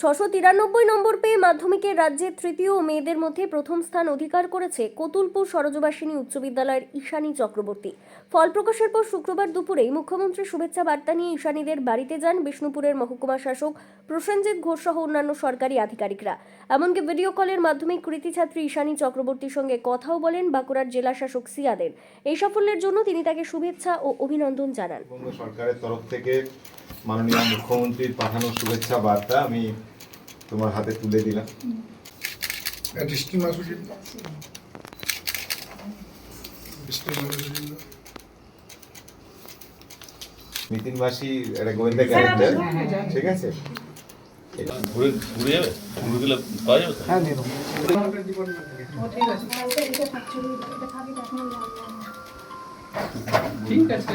ছশো তিরানব্বই নম্বর পেয়ে মাধ্যমিকের রাজ্যের তৃতীয় মেয়েদের মধ্যে প্রথম স্থান অধিকার করেছে কতুলপুর সরজবাসিনী উচ্চ বিদ্যালয়ের ঈশানী চক্রবর্তী। ফল প্রকাশের পর শুক্রবার দুপুরে মুখ্যমন্ত্রী শুভেচ্ছা বার্তা নিয়ে ঈশানীদের বাড়িতে যান বিষ্ণুপুরের মহকুমা শাসক প্রসেনজিৎ ঘোষ সহ অন্যান্য সরকারি আধিকারিকরা। এমনকি ভিডিও কলের মাধ্যমে কৃতি ছাত্রী ঈশানী চক্রবর্তীর সঙ্গে কথাও বলেন বাঁকুড়ার জেলা শাসক সিয়াদের। এই সাফল্যের জন্য তিনি তাকে শুভেচ্ছা ও অভিনন্দন জানান। সরকারের তরফ থেকে মাননীয় মুখ্যমন্ত্রীর পাঠানো শুভেচ্ছা বার্তা আমি তোমার হাতে তুলে দিলাম। ডিস্ট্রিক্ট মাসুজিল নিতিন মাসি একটা গোয়েন্দা ক্যারেক্টার ঠিক আছে? ঘুরে ঘুরে যাবে? ঘুরে গেলে পাওয়া যাবে তো? ঠিক আছে।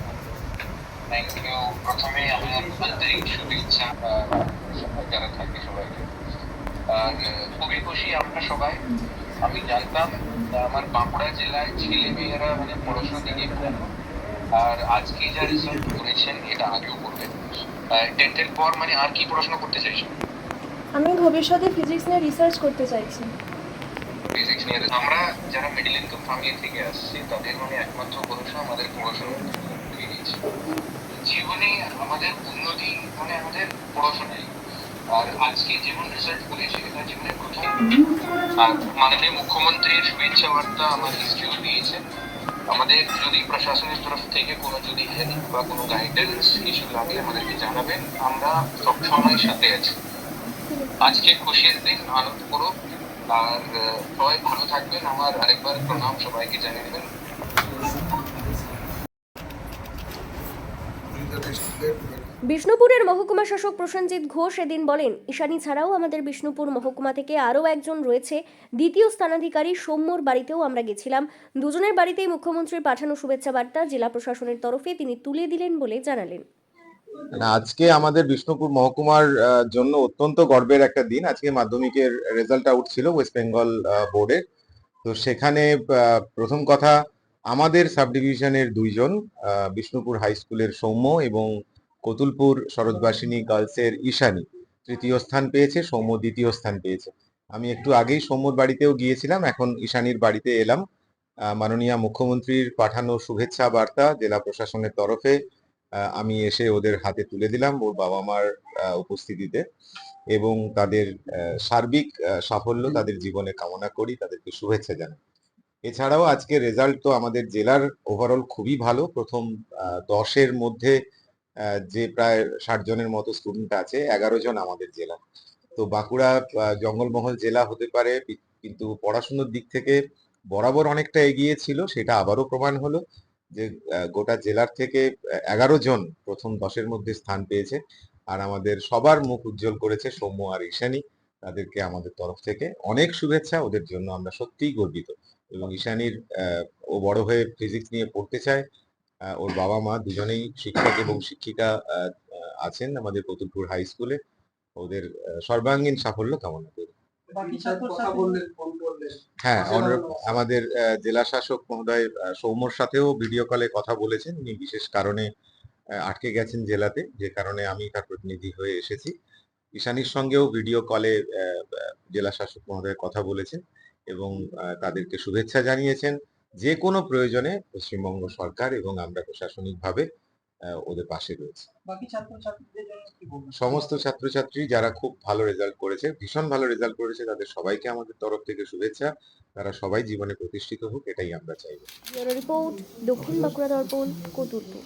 যারা থাকে সবাইকে আর খুবই খুশি আমরা সবাই আমি জানতাম আমার বাঁকুড়া জেলায় ছেলে মেয়েরা মানে পড়াশোনা আর আজকে যা রেজাল্ট করেছেন এটা আগেও পর মানে আর কি পড়াশোনা করতে আমি ভবিষ্যতে ফিজিক্স নিয়ে রিসার্চ করতে চাইছি। ফিজিক্স নিয়ে আমরা যারা মিডিল ইনকাম ফ্যামিলি থেকে আসছি, তাদের মানে একমাত্র ভরসা আমাদের পড়াশোনা। জীবনে আমাদের উন্নতি মানে আমাদের পড়াশোনাই আর আজকে যেমন রেজাল্ট করেছে এটা জীবনের প্রথম আর মাননীয় মুখ্যমন্ত্রীর শুভেচ্ছা বার্তা আমার হিস্ট্রিও দিয়েছে। আমাদের যদি প্রশাসনের তরফ থেকে কোনো যদি হেল্প বা কোনো গাইডেন্স কিছু লাগে, আমাদেরকে জানাবেন। আমরা সব সময় সাথে আছি। আজকে খুশির দিন, আনন্দ করো আর সবাই ভালো থাকবেন। আমার আরেকবার প্রণাম সবাইকে জানিয়ে দেবেন। বিষ্ণুপুরের মহকুমা শাসক প্রসেনজিৎ ঘোষ এদিন বলেন, ঈশানী ছাড়াও আমাদের বিষ্ণুপুর মহকুমা থেকে আরও একজন রয়েছে। দ্বিতীয় স্থানাধিকারী সৌম্যর বাড়িতেও আমরা গেছিলাম। দুজনের বাড়িতেই মুখ্যমন্ত্রীর পাঠানো শুভেচ্ছা বার্তা জেলা প্রশাসনের তরফে তিনি তুলে দিলেন বলে জানালেন। আজকে আমাদের বিষ্ণুপুর মহকুমার জন্য অত্যন্ত গর্বের একটা দিন। আজকে মাধ্যমিকের রেজাল্ট আউট ছিল ওয়েস্ট বেঙ্গল বোর্ডের তো সেখানে প্রথম কথা, আমাদের সাব ডিভিশনের দুইজন বিষ্ণুপুর হাই স্কুলের সৌম্য এবং কতুলপুর সরোজবাসিনী গার্লসের ঈশানী তৃতীয় স্থান পেয়েছে, সৌম্য দ্বিতীয় স্থান পেয়েছে। আমি একটু আগেই সৌম্যর বাড়িতেও গিয়েছিলাম, এখন ঈশানীর বাড়িতে এলাম। মাননীয় মুখ্যমন্ত্রীর পাঠানো শুভেচ্ছা বার্তা জেলা প্রশাসনের তরফে আমি এসে ওদের হাতে তুলে দিলাম ওর বাবা মার উপস্থিতিতে এবং তাদের সার্বিক সাফল্য তাদের জীবনে কামনা করি, তাদেরকে শুভেচ্ছা জানাই। এছাড়াও আজকে রেজাল্ট তো আমাদের জেলার ওভারঅল খুবই ভালো, প্রথম দশের মধ্যে যে প্রায় ষাট জনের মতো স্টুডেন্ট আছে, এগারো জন আমাদের জেলা। তো বাঁকুড়া জঙ্গলমহল জেলা হতে পারে কিন্তু পড়াশুনোর দিক থেকে বরাবর অনেকটা এগিয়ে ছিল, সেটা আবারও প্রমাণ হলো যে গোটা জেলার থেকে এগারো জন প্রথম দশের মধ্যে স্থান পেয়েছে। আর আমাদের সবার মুখ উজ্জ্বল করেছে সৌম্য আর ঈশানী। তাদেরকে আমাদের তরফ থেকে অনেক শুভেচ্ছা, ওদের জন্য আমরা সত্যিই গর্বিত। এবং ঈশানীর ও বড় হয়ে ফিজিক্স নিয়ে পড়তে চায় ওর বাবা মা দুজনেই শিক্ষক এবং শিক্ষিকা আছেন আমাদের কতুলপুর হাই স্কুলে ওদের সর্বাঙ্গীন সাফল্য কামনা করি। হ্যাঁ আমাদের জেলা শাসক মহোদয় সৌম্যর সাথেও ভিডিও কলে কথা বলেছেন। উনি বিশেষ কারণে আটকে গেছেন জেলাতে যে কারণে আমি তার প্রতিনিধি হয়ে এসেছি। ঈশানীর সঙ্গেও ভিডিও কলে জেলা শাসক মহোদয় কথা বলেছেন এবং তাদেরকে শুভেচ্ছা জানিয়েছেন। যে কোনো প্রয়োজনে পশ্চিমবঙ্গ সরকার এবং আমরা প্রশাসনিকভাবে আহ, ওদের পাশে রয়েছে। সমস্ত ছাত্রছাত্রী যারা খুব ভালো রেজাল্ট করেছে ভীষণ ভালো রেজাল্ট করেছে তাদের সবাইকে আমাদের তরফ থেকে শুভেচ্ছা। তারা সবাই জীবনে প্রতিষ্ঠিত হোক এটাই আমরা চাইব। রিপোর্ট দক্ষিণ বাঁকুড়া দর্পণ কতুলপুর।